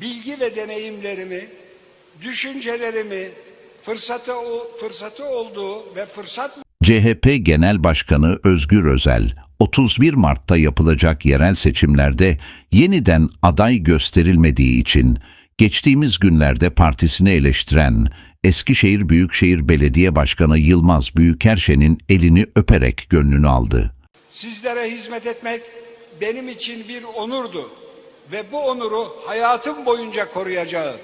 bilgi ve deneyimlerimi, düşüncelerimi, fırsatı fırsatı olduğu ve fırsat CHP Genel Başkanı Özgür Özel, 31 Mart'ta yapılacak yerel seçimlerde yeniden aday gösterilmediği için geçtiğimiz günlerde partisini eleştiren Eskişehir Büyükşehir Belediye Başkanı Yılmaz Büyükerşen'in elini öperek gönlünü aldı. sizlere hizmet etmek benim için bir onurdu ve bu onuru hayatım boyunca koruyacağı.